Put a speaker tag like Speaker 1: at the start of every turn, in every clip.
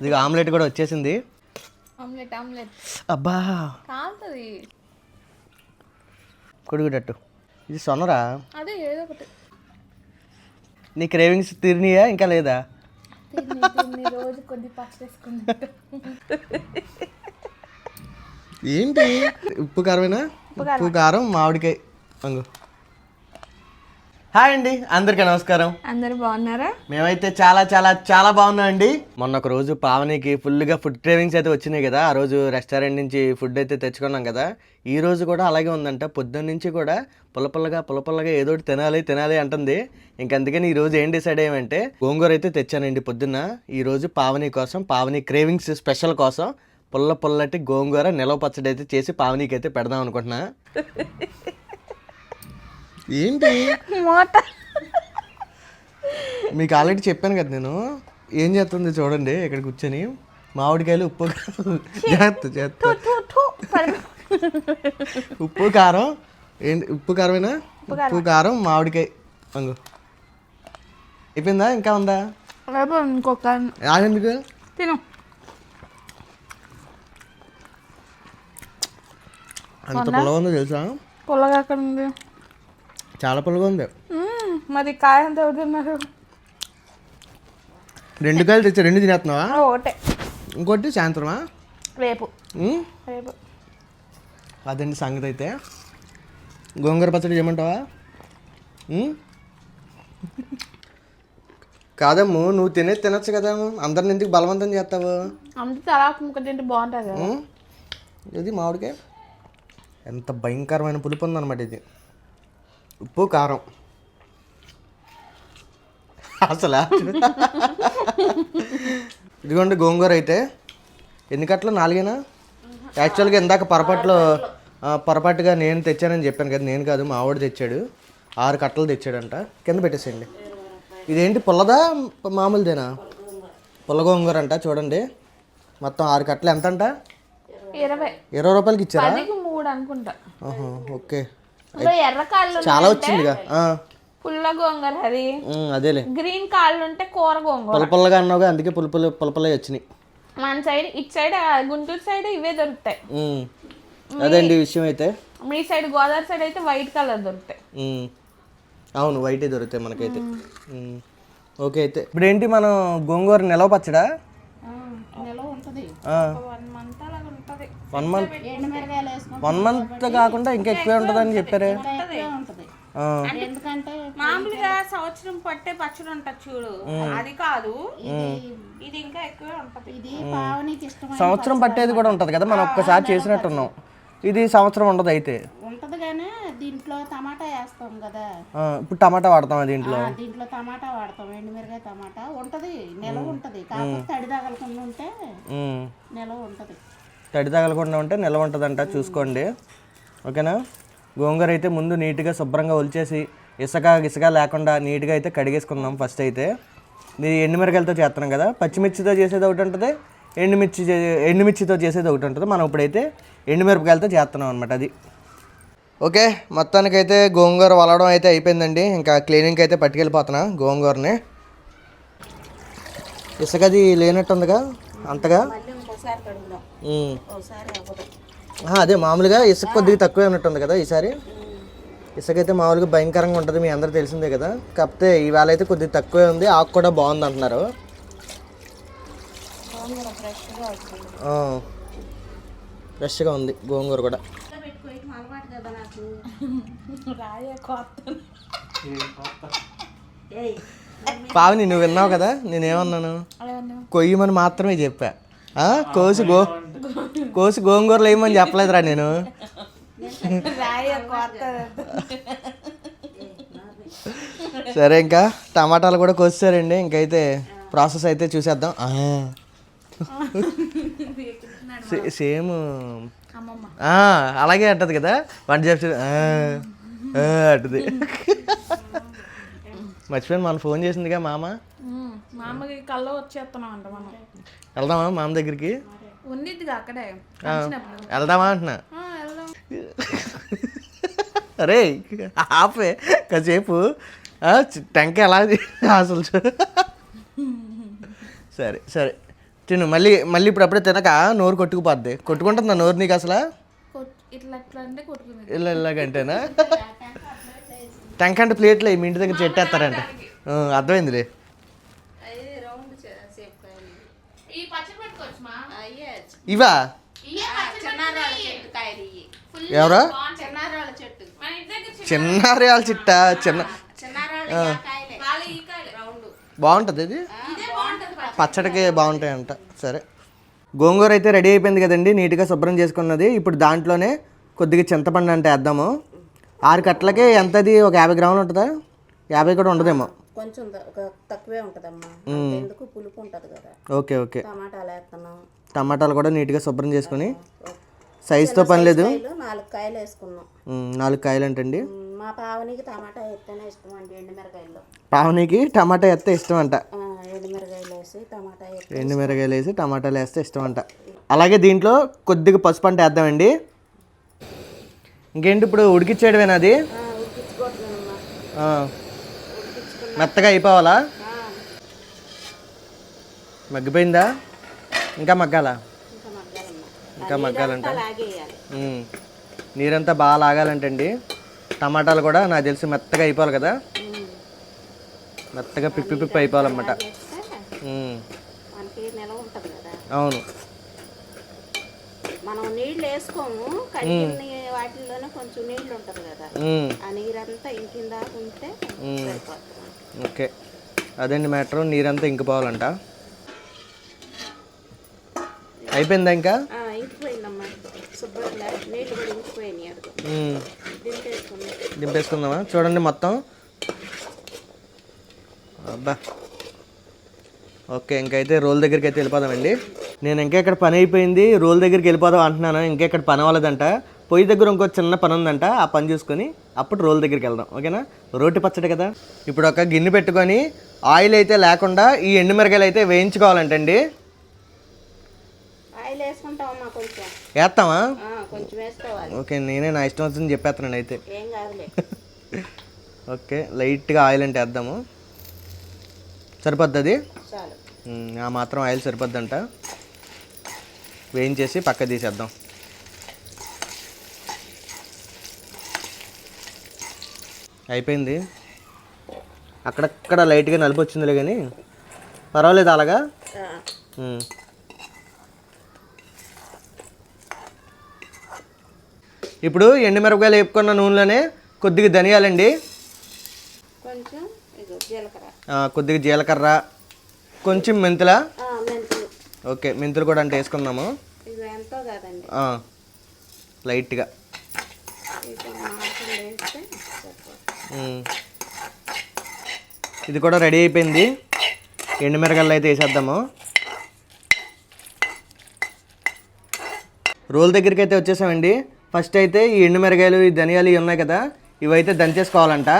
Speaker 1: ఇది ఆమ్లెట్ కూడా వచ్చేసింది.
Speaker 2: Omelette omelette.
Speaker 1: అబ్బా.
Speaker 2: కాలుతుంది.
Speaker 1: కొడుకుటట్టు. ఇది సొనరా?
Speaker 2: అదే ఏదో ఒకటి.
Speaker 1: నీ క్రేవింగ్స్ తిరిగినాయా? ఇంకా లేదా?
Speaker 2: రోజు కొద్ది
Speaker 1: ఏంటి? ఉప్పు కారమేనా? ఉప్పు కారం మామిడికాయ. అంగు. హాయ్ అండి అందరికీ నమస్కారం.
Speaker 2: అందరు బాగున్నారా?
Speaker 1: మేమైతే చాలా చాలా చాలా బాగున్నాం అండి మొన్న ఒక రోజు పావనికి ఫుల్గా ఫుడ్ క్రేవింగ్స్ అయితే వచ్చినాయి కదా ఆ రోజు రెస్టారెంట్ నుంచి ఫుడ్ అయితే తెచ్చుకున్నాం కదా. ఈ రోజు కూడా అలాగే ఉందంట పొద్దున్న నుంచి కూడా పుల్ల పుల్లగా పుల్ల పుల్లగా ఏదో ఒకటి తినాలి తినాలి అంటుంది. ఇంక అందుకని ఈ రోజు ఏం డిసైడ్ అయ్యామంటే గోంగూర అయితే తెచ్చానండి పొద్దున్న. ఈ రోజు పావని కోసం పావని క్రేవింగ్స్ స్పెషల్ కోసం పుల్ల పుల్లటి గోంగూర నిలవ పచ్చడి అయితే చేసి పావనికి అయితే పెడదాం అనుకుంటున్నా. ఏంటి?
Speaker 2: మూత
Speaker 1: మీకు ఆల్రెడీ చెప్పాను కదా నేను. ఏం చేస్తుంది చూడండి ఇక్కడ కూర్చొని. మామిడికాయలు ఉప్పు చేస్తా చేస్తా. ఉప్పు కారం. ఏంటి ఉప్పు కారమేనా? ఉప్పు కారం. మామిడికాయ. అంగు. అయిపోయిందా? ఇంకా ఉందా?
Speaker 2: ఇంకొక
Speaker 1: ఆగెందుకు.
Speaker 2: తిను.
Speaker 1: అంత పుల్లగా ఉందో తెలుసా?
Speaker 2: పుల్లగా అక్కడ ఉంది?
Speaker 1: చాలా పుల్లగా ఉంది
Speaker 2: మరి కాయ ఎంత అవుతున్నారు
Speaker 1: రెండు కాయలు తెచ్చా రెండు తినేస్తున్నావా?
Speaker 2: ఒకటే.
Speaker 1: ఇంకోటి సాయంత్రమా?
Speaker 2: రేపు? రేపు.
Speaker 1: అదండి సంగతి అయితే. గోంగూర పచ్చడి చేయమంటావా? కాదమ్ము నువ్వు తినే తినచ్చు కదా అందరిని ఎందుకు బలవంతం చేస్తావు?
Speaker 2: తలా ముక్క తింటే బాగుంటుంది?
Speaker 1: ఇది మామిడికాయ. ఎంత భయంకరమైన పులుపు ఉందన్నమాట ఇది. ఉప్పు కారం. అసలు? ఇదిగోండి గోంగూర అయితే. ఎన్ని కట్టలు? నాలుగేనా? యాక్చువల్గా ఇందాక పొరపాట్లో పొరపాటుగా నేను తెచ్చానని చెప్పాను కదా నేను కాదు మా ఆవిడ తెచ్చాడు. ఆరు కట్టలు తెచ్చాడంట. కింద పెట్టేసేయండి. ఇదేంటి పుల్లదా? మామూలుదేనా? పుల్ల గోంగూర అంట చూడండి. మొత్తం ఆరు కట్టలు ఎంత అంట
Speaker 2: ఇరవై.
Speaker 1: ఇరవై రూపాయలకి ఇచ్చారా?
Speaker 2: మూడు అనుకుంటా.
Speaker 1: ఓకే. చాలా వచ్చిందిగా.
Speaker 2: పుల్ల గోంగూర అది.
Speaker 1: అదేలే.
Speaker 2: గ్రీన్ కాళ్ళు ఉంటే కూర గోంగూర.
Speaker 1: పుల్ల పుల్లగా అన్నావుగా అందుకే పులుపులు పులపలే వచ్చినాయి.
Speaker 2: మన సైడ్ ఇటు సైడ్ గుంటూరు సైడ్ ఇవే దొరుకుతాయి.
Speaker 1: అదండి విషయం అయితే?
Speaker 2: మీ సైడ్ గోదావరి సైడ్ అయితే వైట్ కలర్ దొరుకుతాయి.
Speaker 1: అవును వైటే దొరుకుతాయి మనకైతే. ఓకే అయితే. ఇప్పుడు ఏంటి మనం గోంగూర నిలవ పచ్చడా?
Speaker 2: నెల ఉంటుంది
Speaker 1: ఆ,
Speaker 2: వన్ మంత్ అలాగ ఉంటుంది
Speaker 1: వన్ మంత్ వన్ మంత్ కాకుండా ఇంకా ఎక్కువే ఉంటుందని చెప్పారే. ఆ,
Speaker 2: మామూలుగా సంవత్సరం పట్టే పచ్చడి ఉంటుంది చూడు. అది కాదు. ఇది ఇంకా ఎక్కువే ఉంటది.
Speaker 3: ఇది పావనికి ఇష్టం
Speaker 1: సంవత్సరం పట్టేది కూడా ఉంటుంది కదా మనం ఒక్కసారి చేసినట్టున్నాం. ఇది సంవత్సరం ఉండదు అయితే.
Speaker 3: ఉంటది కానీ దీంట్లో టమాటా వేస్తాం కదా.
Speaker 1: ఆ, ఇప్పుడు టమాటా వాడతాం దీంట్లో?
Speaker 3: ఆ, దీంట్లో టమాటా వాడతాం ఎండుమిరగాయ టమాటా. ఉంటది నిలవ ఉంటది. కాకపోతే తడి తగలకుండా ఉంటే. నిలవ ఉంటది.
Speaker 1: తడి తగలకుండా ఉంటే నిల్వ ఉంటుందంట చూసుకోండి. ఓకేనా? గోంగూర అయితే ముందు నీట్గా శుభ్రంగా ఒలిచేసి ఇసుక ఇసుక లేకుండా నీట్గా అయితే కడిగేసుకుందాం ఫస్ట్ అయితే. ఇది ఎండుమిరకాయలతో చేస్తున్నాం కదా పచ్చిమిర్చితో చేసేది ఒకటి ఉంటుంది ఎండుమిర్చి ఎండుమిర్చితో చేసేది ఒకటి ఉంటుంది. మనం ఇప్పుడైతే ఎండుమిరపకాయలతో చేస్తున్నాం అనమాట అది. ఓకే మొత్తానికైతే గోంగూర వలడం అయితే అయిపోయిందండి. ఇంకా క్లీనింగ్కి అయితే పట్టుకెళ్ళిపోతున్నా గోంగూరని. ఇసుకది లేనట్టుందిగా అంతగా? అదే మామూలుగా ఇసుక కొద్దిగా తక్కువే ఉన్నట్టుంది కదా ఈసారి? ఇసుక అయితే మామూలుగా భయంకరంగా ఉంటుంది మీ అందరూ తెలిసిందే కదా. కాకపోతే ఈవేళ అయితే కొద్దిగా తక్కువే ఉంది ఆకు కూడా బాగుంది అంటున్నారు.
Speaker 3: ఫ్రెష్గా
Speaker 1: ఉంది గోంగూర కూడా. పావని నువ్వు విన్నావు కదా? నేనేమన్నాను? కొయ్యమని మాత్రమే చెప్పా. కోసి గో కోసి గోంగూరలు వేయమని చెప్పలేదురా నేను. సరే ఇంకా టమాటాలు కూడా కోసారండి ఇంకైతే ప్రాసెస్ అయితే చూసేద్దాం. సేమ్. అలాగే అంటది కదా. వంట చేసి అంటది. మర్చిపోయాను మన ఫోన్ చేసిందిగా మామ.
Speaker 2: ఉమ్, మా అమ్మకి కల్లో వచ్చేస్తున్నాం అంట మనం.
Speaker 1: వెళ్దామా మామ దగ్గరికి?
Speaker 2: ఉండిద్దిగా అక్కడే.
Speaker 1: వెళ్దామా అంటున్నా. అరే ఆపే కాసేపు. టెంకాయ ఎలా అసలు సరే సరే. తిను మళ్ళీ మళ్ళీ ఇప్పుడు అప్పుడే తినక నోరు కొట్టుకుపోద్ది. కొట్టుకుంటుందా నోరు నీకు అసలు?
Speaker 2: ఇట్లా ఇట్లా అంటే కొట్టుకుంది.
Speaker 1: ఇలా ఇలాగంటేనా? టెంకంట ప్లేట్లు మీ ఇంటి దగ్గర చెట్టేస్తారంట. అర్థమైందిలే. ఇవా ఎవరా?
Speaker 3: చిన్నారాళ్ళ చెట్టు.
Speaker 2: మన ఇంటి దగ్గర చిన్న
Speaker 1: చిన్నారేయాల చిట్ట? చిన్న
Speaker 3: చిన్నారాళ్ళ కాయలే.
Speaker 2: వాళ్ళు ఈ కాయలు.
Speaker 3: రౌండ్.
Speaker 1: బాగుంటుంది ఇది?
Speaker 2: ఇదే బాగుంటది పచ్చడి.
Speaker 1: పచ్చడికి బాగుంటాయంట. సరే. గోంగూర అయితే రెడీ అయిపోయింది కదండి నీట్గా శుభ్రం చేసుకున్నది. ఇప్పుడు దాంట్లోనే కొద్దిగా చింతపండు అంటే వేద్దాము. ఆరు కట్టలకి ఎంతది? ఒక యాభై గ్రాములు ఉంటుందా? యాభై కూడా ఉండదేమో.
Speaker 3: కొంచెం ఒక తక్కువే ఉంటదమ్మా. ఎందుకు? పులుపు ఉంటది కదా.
Speaker 1: Okay okay.
Speaker 3: టమాటాలు వేస్తున్నాం.
Speaker 1: టమాటాలు కూడా నీట్గా శుభ్రం చేసుకుని సైజుతో పని లేదు?
Speaker 3: నాలుగు కాయలు వేసుకున్నాం.
Speaker 1: నాలుగు కాయలు అంటండి.
Speaker 3: మా పావనికి టమాటా ఎత్తనే ఇష్టం అండి ఎండుమిరకాయలు
Speaker 1: పావనికి టమాటా వేస్తే ఇష్టం అంట
Speaker 3: ఎండుమిరకాయలు వేసి టమాటా ఎత్తి
Speaker 1: ఎండు మిరగాయలు వేసి టమాటాలు వేస్తే ఇష్టం అంట అలాగే దీంట్లో కొద్దిగా పసుపు అంటే వేద్దామండి. ఇంకేంటి ఇప్పుడు ఉడికిచ్చేయడమేనా అది. మెత్తగా అయిపోవాలా? మగ్గిపోయిందా? ఇంకా మగ్గాలా?
Speaker 3: ఇంకా
Speaker 1: మగ్గాలంట. నీరంతా బాగా లాగాలంటండి. టమాటాలు కూడా నాకు తెలిసి మెత్తగా అయిపోవాలి కదా? మెత్తగా పిప్పి పిప్పి అయిపోవాలన్నమాట. అవును.
Speaker 3: మనం నీళ్ళు వేసుకోము వాటిల్లోనే కొంచెం నీళ్ళు ఉంటది కదా. ఆ నీరంతా ఇంకిందాక ఉంటే సరిపోతుంది.
Speaker 1: ఓకే. అదండి మ్యాటర్? నీరంతా ఇంకిపోవాలంట అయిపోయిందా ఇంకా?
Speaker 3: ఆ, ఇంకిపోయిందమ్మా. శుభ్రంగా నీళ్ళు కూడా ఇంకిపోయినాయి అడుగు
Speaker 1: ఉమ్.
Speaker 3: దింపేసుకుంది.
Speaker 1: దింపేసుకుందామా? చూడండి మొత్తం. అబ్బా. ఓకే ఇంకైతే రోల్ దగ్గరికి అయితే వెళ్ళిపోదామండి. నేను ఇంకా ఇక్కడ పని అయిపోయింది రోల్ దగ్గరికి వెళ్ళిపోదాం అంటున్నాను. ఇంకా ఇక్కడ పని అవ్వలేదంట. పొయ్యి దగ్గర ఇంకో చిన్న పని ఉందంట ఆ పని చూసుకొని అప్పుడు రోల్ దగ్గరికి వెళ్దాం. ఓకేనా? రోటి పచ్చడి కదా? ఇప్పుడు ఒక గిన్నె పెట్టుకొని ఆయిల్ అయితే లేకుండా ఈ ఎండుమిరగాయలు అయితే వేయించుకోవాలంటండి. వేస్తామా ఓకే నేనే నా ఇష్టం వచ్చింది చెప్పేస్తున్నాను అయితే. ఓకే లైట్గా ఆయిల్ అంటే వేద్దాము. సరిపోద్ది ఆ మాత్రం ఆయిల్ సరిపోద్దంట. వేయించేసి పక్క తీసేద్దాం. అయిపోయింది. అక్కడక్కడ లైట్గా నలుపు వచ్చిందిలే కానీ పర్వాలేదు అలాగా. ఇప్పుడు ఎండుమిరపకాయలు వేపుకున్న నూనెలోనే కొద్దిగా ధనియాలండి. కొద్దిగా జీలకర్ర కొంచెం మెంతుల? ఓకే మెంతులు కూడా అంటే వేసుకుందాము. లైట్గా
Speaker 3: ఇది మాసం వేస్తే సరిపోతుంది
Speaker 1: ఉమ్. ఇది కూడా రెడీ అయిపోయింది. ఎండుమిరగాయలు అయితే వేసేద్దాము. రోల్ దగ్గరికి అయితే వచ్చేసామండి. ఫస్ట్ అయితే ఈ ఎండుమిరగాయలు ఈ ధనియాలు ఇవి ఉన్నాయి కదా ఇవైతే దంచేసుకోవాలంట.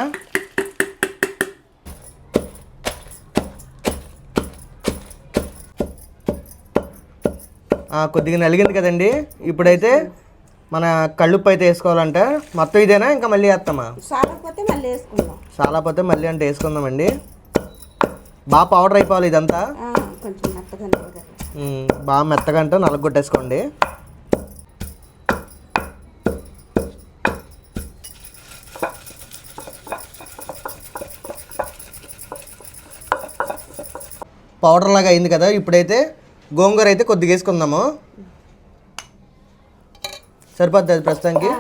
Speaker 1: కొద్దిగా నలిగింది కదండి. ఇప్పుడైతే మన కళ్ళుప్పు అయితే వేసుకోవాలంట మొత్తం ఇదేనా? ఇంకా మళ్ళీ వేస్తామా?
Speaker 3: సాలకపోతే మళ్ళీ వేసుకుందాం.
Speaker 1: చాలా పోతే మళ్ళీ అంటే వేసుకుందామండి. బాగా పౌడర్ అయిపోవాలి ఇదంతా.
Speaker 3: కొంచెం మెత్తగా
Speaker 1: బాగా మెత్తగా అంటే నలగొట్టేసుకోండి. పౌడర్ లాగా అయింది కదా ఇప్పుడైతే గోంగూర అయితే కొద్దిగా వేసుకుందాము. సరిపోద్ది అది ప్రస్తుతానికి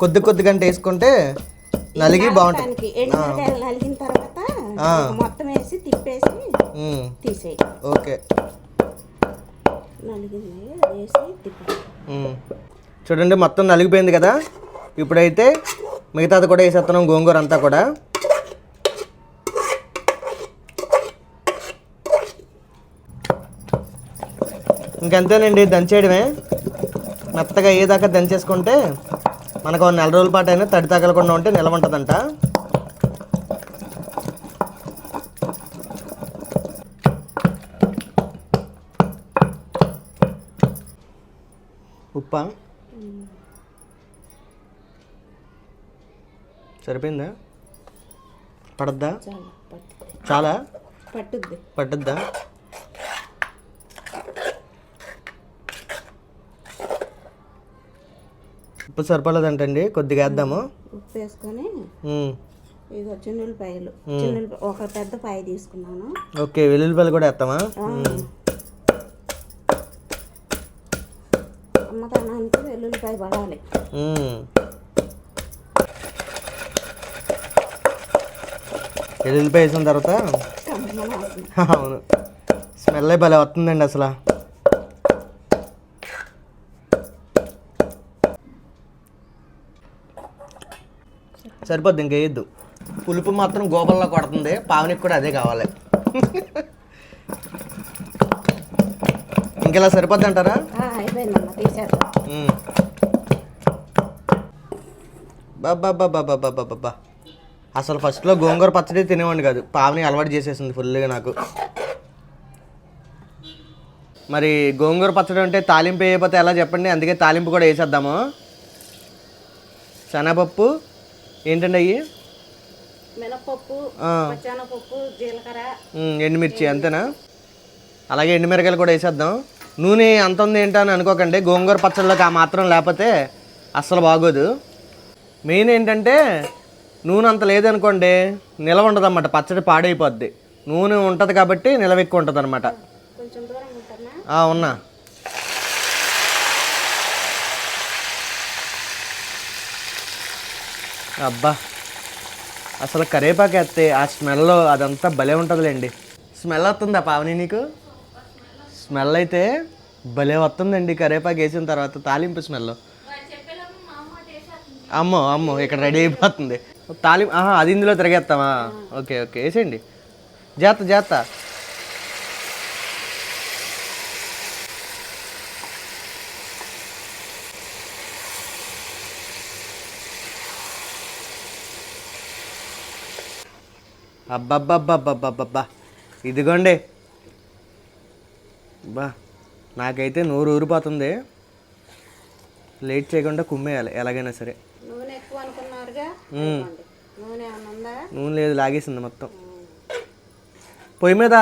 Speaker 1: కొద్ది కొద్దిగా అంటే వేసుకుంటే నలిగి బాగుంటుంది.
Speaker 3: నలిగిన తర్వాత. మొత్తం వేసి తిప్పేసి తీసేయి.
Speaker 1: ఓకే. చూడండి మొత్తం నలిగిపోయింది కదా? ఇప్పుడైతే మిగతాది కూడా వేసేస్తున్నాం గోంగూర అంతా కూడా. ఇంకంతేనండి దంచేయడమే. మెత్తగా అయ్యేదాకా దంచేసుకుంటే మనకు నెల రోజుల పాటు అయినా తడి తగలకుండా ఉంటే నిలవ ఉంటుందంట. ఉప్పా? సరిపోయిందా? పడద్దా?
Speaker 3: చాలా పట్టుద్ది
Speaker 1: చాలా?
Speaker 3: పట్టుద్ది.
Speaker 1: పట్టుద్దా? ఉప్పు సరిపోలేదంటండి కొద్దిగా వేద్దాము.
Speaker 3: ఉప్పు వేసుకొని ఇదిగో చిన్నులపాయలు. చిన్నులపాయ ఒక పెద్ద పాయ తీసుకున్నాను.
Speaker 1: ఓకే వెల్లుల్లిపాయలు కూడా వేస్తామా?
Speaker 3: అమ్మతనానికి వెల్లుల్లిపాయ పడాలి.
Speaker 1: వెల్లుల్లిపాయ వేసిన తర్వాత. అవును. స్మెల్ భలే వస్తుందండి అసలు. సరిపోద్ది ఇంకేయద్దు పులుపు మాత్రం గోపంలో కొడుతుంది పావనికి కూడా అదే కావాలి. ఇంకెలా సరిపోద్ది అంటారా? బాబా అసలు ఫస్ట్లో గోంగూర పచ్చడి తినేవాడిని కాదు పావని అలవాటు చేసేసింది ఫుల్గా నాకు. మరి గోంగూర పచ్చడి అంటే తాలింపు వేయకపోతే ఎలా చెప్పండి? అందుకే తాలింపు కూడా వేసేద్దాము. శనగపప్పు ఏంటండి అయ్యి?
Speaker 3: మినపప్పు పచ్చెనపప్పు జీలకర్ర.
Speaker 1: ఎండుమిర్చి అంతేనా? అలాగే ఎండుమిరకాయలు కూడా వేసేద్దాం. నూనె అంత ఉంది ఏంటో అని అనుకోకండి. గోంగూర పచ్చళ్ళకి ఆ మాత్రం లేకపోతే అస్సలు బాగోదు. మెయిన్ ఏంటంటే నూనె అంత లేదనుకోండి నిలవ ఉండదన్నమాట. పచ్చడి పాడైపోద్ది. నూనె ఉంటుంది కాబట్టి నిలవ ఎక్కువ ఉంటుంది? అనమాట ఉన్నా. అబ్బా. అసలు కరేపాకు వేస్తే ఆ స్మెల్లో అదంతా భలే ఉంటుందిలేండి. స్మెల్ వస్తుందా పావని నీకు? స్మెల్ అయితే భలే వస్తుందండి కరేపాకు వేసిన తర్వాత తాలింపు స్మెల్. అమ్మో అమ్మో ఇక్కడ రెడీ అయిపోతుంది. తాలింపు ఆహా అది ఇందులో తిరగేస్తామా? ఓకే ఓకే వేసేయండి. జాత జాత అబ్బబ్బబ్బబ్బబ్బబ్బా ఇదిగోండి. బా నాకైతే నూరు ఊరిపోతుంది. లేట్ చేయకుండా కుమ్మేయాలి ఎలాగైనా సరే.
Speaker 3: నూనె
Speaker 1: లేదు లాగేసింది మొత్తం. పొయ్యి మీద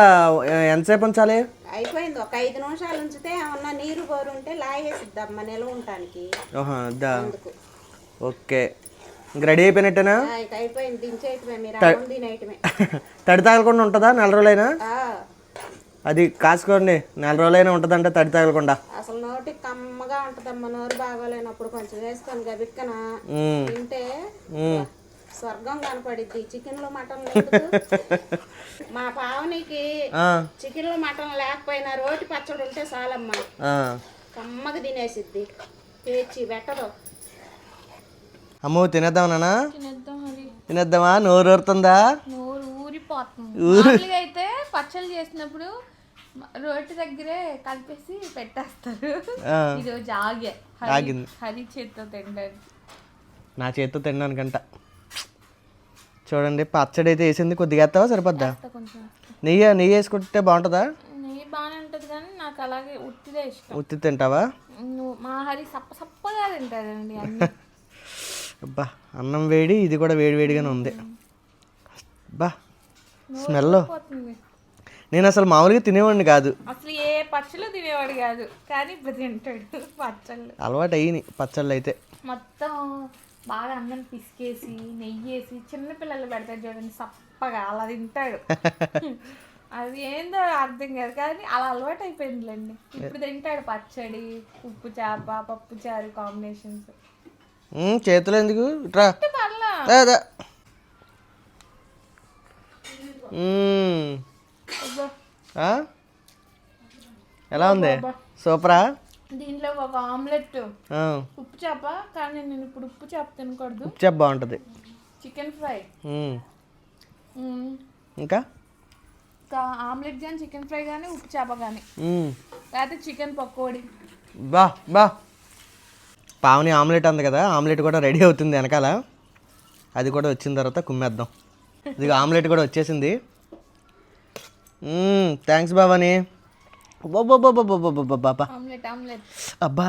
Speaker 1: ఎంతసేపు ఉంచాలి?
Speaker 3: అయిపోయింది ఒక ఐదు నిమిషాలు ఉంచితే ఏమన్నా నీరు బోరు ఉంటే లాగేసిద్దమ్మ నిల్వ ఉండటానికి.
Speaker 1: ఓహా అద్దా.
Speaker 3: అందుకు.
Speaker 1: ఓకే. ఇంక రెడీ అయిపోయినట్టేనా? తడి తగలకుండా ఉంటుందా నెల రోజులైనా? అది కాసుకోండి నెల రోజులైనా ఉంటుందంటే తడి తగలకుండా
Speaker 3: అసలు నోటికి కమ్మగా ఉంటదమ్మ నోరు బాగోలేనప్పుడు కొంచెం వేసుకొని గబిక్కన. తింటే. స్వర్గం కనపడిద్ది. చికెన్లో మటన్ మా పావనికి చికెన్లో మటన్ లేకపోయినా రోటి పచ్చడి ఉంటే చాలమ్మా. కమ్మగా తినేసిద్ది. పేచి పెట్టదు.
Speaker 1: అమ్మో తినేద్దాం
Speaker 2: మరి.
Speaker 1: తినేద్దామా? నోరు ఊరుతుందా?
Speaker 2: మామూలుగా అయితే పచ్చళ్ళు చేసినప్పుడు రోటి దగ్గరే కలిపేసి పెట్టేస్తారు. ఈరోజు ఆగే
Speaker 1: ఆగింది.
Speaker 2: హరి చేత్తో తింటారు
Speaker 1: నా చేతితో తినడానికంట చూడండి పచ్చడి అయితే వేసింది. కొద్దిగా వేస్తావా? సరిపోద్దా? నెయ్యి నెయ్యి వేసుకుంటే బాగుంటుందా?
Speaker 2: నెయ్యి బాగానే ఉంటుంది కానీ నాకు అలాగే ఉట్టిదే ఇష్టం.
Speaker 1: ఉత్తి తింటావా?
Speaker 2: మా హరి సప్ప సప్పగా తింటారండి
Speaker 1: అబ్బా అన్నం వేడి ఇది కూడా వేడి వేడిగానే ఉంది. అబ్బా స్మెల్. నేను అసలు మామూలుగా తినేవాడిని కాదు.
Speaker 2: అసలు ఏ పచ్చళ్ళు తినేవాడు కాదు కానీ ఇప్పుడు తింటాడు పచ్చళ్ళు.
Speaker 1: అలవాటు అయ్యి పచ్చళ్ళు అయితే.
Speaker 2: మొత్తం బాగా అన్నం పిసికేసి నెయ్యి వేసి చిన్నపిల్లలు పెడతారు చూడండి సప్పగా అలా తింటాడు. అది ఏందో అర్థం కాదు కానీ అలా అలవాటు అయిపోయిందిలేండి ఇప్పుడు తింటాడు పచ్చడి ఉప్పు చేప పప్పు చారు కాంబినేషన్స్
Speaker 1: చేతులు ఎందుకు? రా
Speaker 2: పర్లా
Speaker 1: అదా ఉమ్,
Speaker 2: అబ్బా.
Speaker 1: ఆ? ఎలా ఉంది? సూపరా?
Speaker 2: దీంట్లో ఒక ఆమ్లెట్ ఉప్పు చేప కానీ నేను ఇప్పుడు ఉప్పు చేప తినకూడదు.
Speaker 1: ఉప్పు చేప బాగుంటుంది.
Speaker 2: Chicken fry.
Speaker 1: ఇంకా?
Speaker 2: ఆమ్లెట్ కానీ చికెన్ ఫ్రై కానీ ఉప్పు చేప కానీ లేకపోతే చికెన్ పకోడీ.
Speaker 1: బా బా. పావని ఆమ్లెట్ అంది కదా ఆమ్లెట్ కూడా రెడీ అవుతుంది వెనకాల. అది కూడా వచ్చిన తర్వాత కుమ్మేద్దాం. ఇది ఆమ్లెట్ కూడా వచ్చేసింది. థ్యాంక్స్ బాబాని అబ్బా.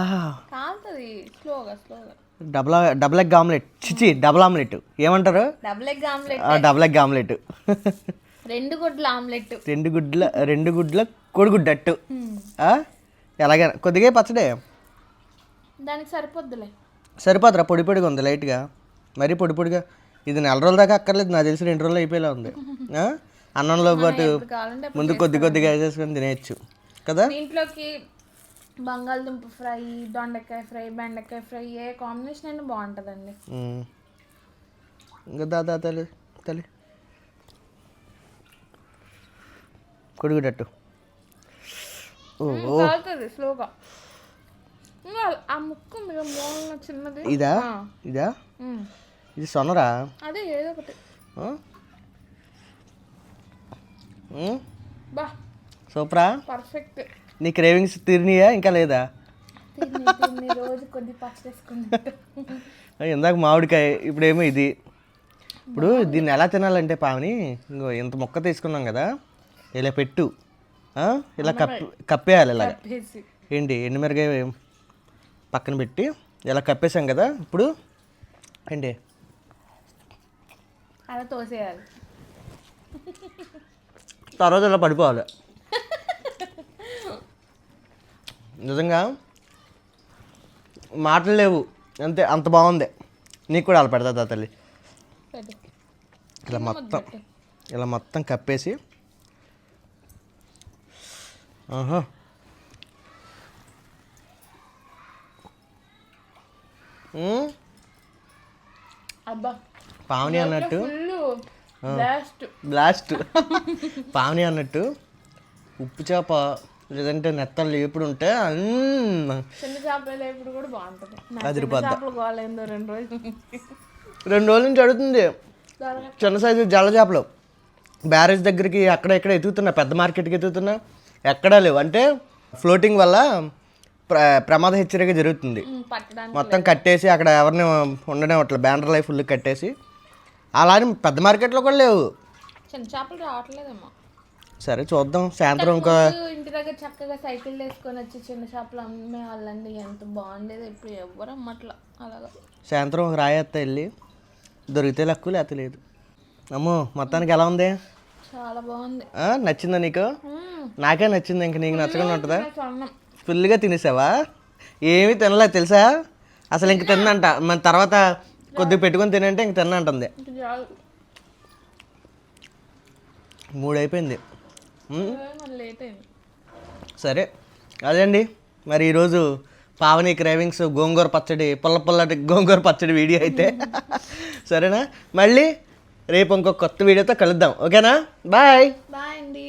Speaker 1: Double double egg omelette. చిచి డబుల్ ఆమ్లెట్. ఏమంటారు?
Speaker 2: Double egg omelette.
Speaker 1: Double egg omelette.
Speaker 2: రెండు గుడ్ల ఆమ్లెట్.
Speaker 1: రెండు గుడ్ల రెండు గుడ్ల కోడిగుడ్డట్టు? ఎలాగైనా కొద్దిగా పచ్చడే.
Speaker 2: దానికి సరిపోద్దులే.
Speaker 1: సరిపోతురా పొడి పొడిగా ఉంది లైట్గా. మరీ పొడి పొడిగా. ఇది నెల రోజుల దాకా అక్కర్లేదు నాకు తెలిసి రెండు రోజులు అయిపోయేలా ఉంది? అన్నంలో పాటు ముందు కొద్ది కొద్దిగా వేసేసుకొని తినేయచ్చు. కదా?
Speaker 2: దీంట్లోకి బంగాళదుంప ఫ్రై దొండకాయ ఫ్రై బెండకాయ ఫ్రై ఏ కాంబినేషన్ అయినా బాగుంటుందండి.
Speaker 1: ఇంకా దాదా తల్లి తల్లి. కొడుకుటట్టు ఓ
Speaker 2: స్లోగా. ఆ ముక్క మీద మూలన చిన్నది.
Speaker 1: ఇదా. ఇదా. ఇది సొనరా?
Speaker 2: అదే ఏదో ఒకటి. బా.
Speaker 1: సూపరా?
Speaker 2: పర్ఫెక్ట్.
Speaker 1: నీ క్రేవింగ్స్ తీరినాయా ఇంకా లేదా?
Speaker 2: రోజు కొద్ది
Speaker 1: ఇందాక మామిడికాయ ఇప్పుడేమో ఇది. ఇప్పుడు దీన్ని ఎలా తినాలంటే పావని ఇంకో ఇంత మొక్క తీసుకున్నాం కదా ఇలా పెట్టు? ఇలా కప్పి కప్పేయాలి
Speaker 2: వేసి
Speaker 1: ఏంటి ఎండుమిరగాయ పక్కన పెట్టి ఇలా కప్పేసాం కదా ఇప్పుడు ఏంటి?
Speaker 2: అలా తోసేయాలి.
Speaker 1: తర్వాత ఇలా పడిపోవాలి. నిజంగా మాటలు లేవు. అంతే అంత బాగుంది. నీకు కూడా అలా పెడతా తల్లి. ఇలా మొత్తం ఇలా మొత్తం కప్పేసి ఆహా మ్మ్.
Speaker 2: అబ్బా
Speaker 1: పావని అన్నట్టు. బ్లాస్ట్ పావని అన్నట్టు ఉప్పు చేప లేదంటే నెత్తలు ఎప్పుడు ఉంటే.
Speaker 2: చిన్న చేపలు కూడా బాగుంటుంది. గోలేందో రెండు రోజులు
Speaker 1: రెండు రోజుల నుంచి అడుగుతుంది. చిన్న సైజు జల చేపలు. బ్యారేజ్ దగ్గరికి అక్కడ ఇక్కడ ఎతుకుతున్నా పెద్ద మార్కెట్కి ఎతుకుతున్నా ఎక్కడా లేవు. అంటే ఫ్లోటింగ్ వల్ల ప్ర ప్రమాద హెచ్చరిక జరుగుతుంది. మొత్తం కట్టేసి అక్కడ ఎవరిని ఉండనే అట్లా బ్యానర్ లైఫ్ ఫుల్ కట్టేసి. అలానే పెద్ద మార్కెట్లో కూడా లేవు.
Speaker 2: చిన్న చేపలు రావట్లేదేమో.
Speaker 1: సరే చూద్దాం. సాయంత్రం ఇంకా
Speaker 2: ఇంటి దగ్గర చక్కగా సైకిల్ వేసుకొని వచ్చి చిన్న చేపలు అమ్మే వాళ్ళండి ఎంత బాగుండేది ఇప్పుడు ఎవ్వరు అమ్మట్లా. అలాగా.
Speaker 1: సాయంత్రం రాయేత్త వెళ్ళి దొరికితే లక్కు లేకపోతే లేదు. అమ్మో మొత్తానికి ఎలా ఉంది?
Speaker 2: చాలా బాగుంది.
Speaker 1: నచ్చిందా నీకు. నాకే నచ్చింది ఇంక నీకు నచ్చకుండా ఉంటుందా? ఫుల్గా తినేసావా? ఏమీ తినలే తెలుసా? అసలు ఇంక తిన్నంట. మన తర్వాత కొద్దిగా పెట్టుకొని తినంటే ఇంక తిన్నంటుంది
Speaker 2: ఇది
Speaker 1: మూడు అయిపోయింది సరే. అదే అండి మరి ఈరోజు పావని క్రేవింగ్స్ గోంగూర పచ్చడి పుల్ల పుల్లటి గోంగూర పచ్చడి వీడియో అయితే. సరేనా? మళ్ళీ రేపు ఇంకొక కొత్త వీడియోతో కలుద్దాం. ఓకేనా? బాయ్.
Speaker 2: బాయ్ అండి.